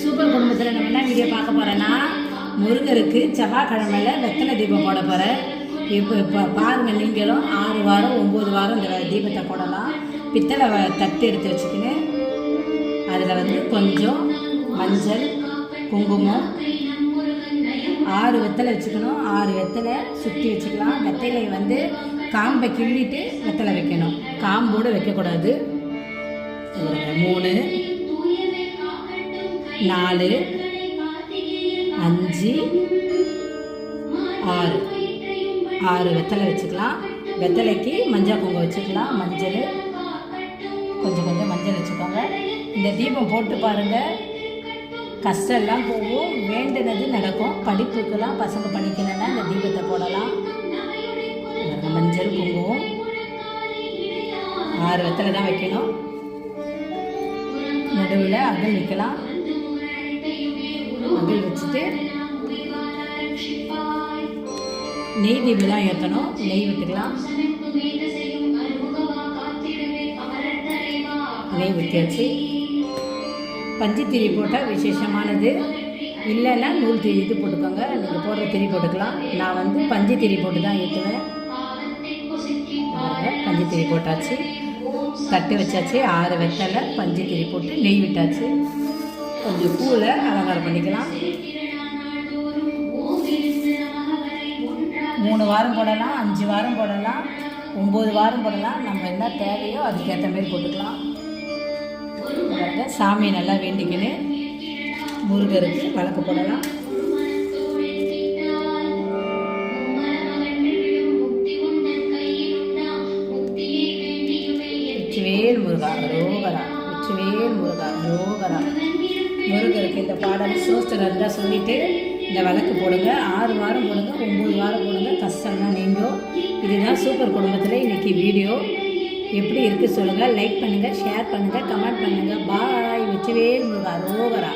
Super குடும்பத்தில் நம்ம என்ன வீடியோ பார்க்க போகிறோன்னா முருகருக்கு செவ்வாய்க்கிழமையில் வெத்தலை தீபம் போட போகிறேன் இப்போ இப்போ பாருங்கள் நீங்களும் ஆறு வாரம் ஒம்பது வாரம் இந்த தீபத்தை போடலாம். பித்தளை தட்டு எடுத்து வச்சுக்கின்னு அதில் வந்து கொஞ்சம் மஞ்சள் குங்குமம் ஆறு வெத்தலை வச்சுக்கணும். ஆறு வெத்தலை சுற்றி வச்சுக்கலாம். வெத்தலை வந்து காம்பை கிள்ளிட்டு வெத்தலை வைக்கணும். காம்போடு வைக்கக்கூடாது. மூணு நாலு அஞ்சு ஆறு. ஆறு வெத்தலை வச்சுக்கலாம். வெத்தலைக்கு மஞ்சள் குங்குமம் வச்சுக்கலாம். மஞ்சள். கொஞ்சம் கொஞ்சம் மஞ்சள் வச்சுக்கோங்க. இந்த தீபம் போட்டு பாருங்கள் கஷ்டம்லாம் போகும். வேண்டுனது நடக்கும். படிப்புக்கெல்லாம் பசங்க படிக்கணும்னா இந்த தீபத்தை போடலாம். மஞ்சள் குங்குமம். ஆறு வெத்தலை தான் வைக்கணும். நடுவில் அகல் வைக்கலாம் அகல் வச்சுட்டு நெய் தீபெல்லாம் ஏற்றணும் நெய் விட்டுக்கலாம். நெய் விட்டியாச்சு. பஞ்சுத்திரி போட்டால் விசேஷமானது. இல்லைன்னா நூல் திரி இது போட்டுக்கோங்க. நீங்கள் போடுற திரி போட்டுக்கலாம். நான் வந்து பஞ்சு திரி போட்டு தான் ஏற்றுவேன் பஞ்சு திரி போட்டாச்சு. தட்டு வச்சாச்சு. ஆறு வெத்தலை பஞ்சு திரி போட்டு நெய் விட்டாச்சு. கொஞ்சம் பூவில் அலங்காரம் பண்ணிக்கலாம். மூணு வாரம் போடலாம் அஞ்சு வாரம் போடலாம் ஒம்பது வாரம் போடலாம். நம்ம என்ன தேவையோ அதுக்கேற்ற மாதிரி போட்டுக்கலாம். சாமியை சாமி நல்லா வேண்டிக்கின்னு முருகருக்கு வழக்கு போடலாம். வெற்றிவேல் முருகா ரோகரா வெற்றிவேல் முருகா ரோகரா. முருகருக்கு இந்த பாடல் சோஸ்டர் இருந்தால் சொல்லிட்டு இந்த வழக்கு போடுங்க. ஆறு வாரம் போடுங்க ஒம்பது வாரம் போடுங்க. கஷ்டம்லாம் நீங்கும் இதுதான் சூப்பர் குடும்பத்தில் இன்னைக்கு வீடியோ. எப்படி இருக்குது சொல்லுங்கள் லைக் பண்ணுங்கள் ஷேர் பண்ணுங்கள் கமெண்ட் பண்ணுங்கள் பாய் வச்சுவே முருகா ரோகரா.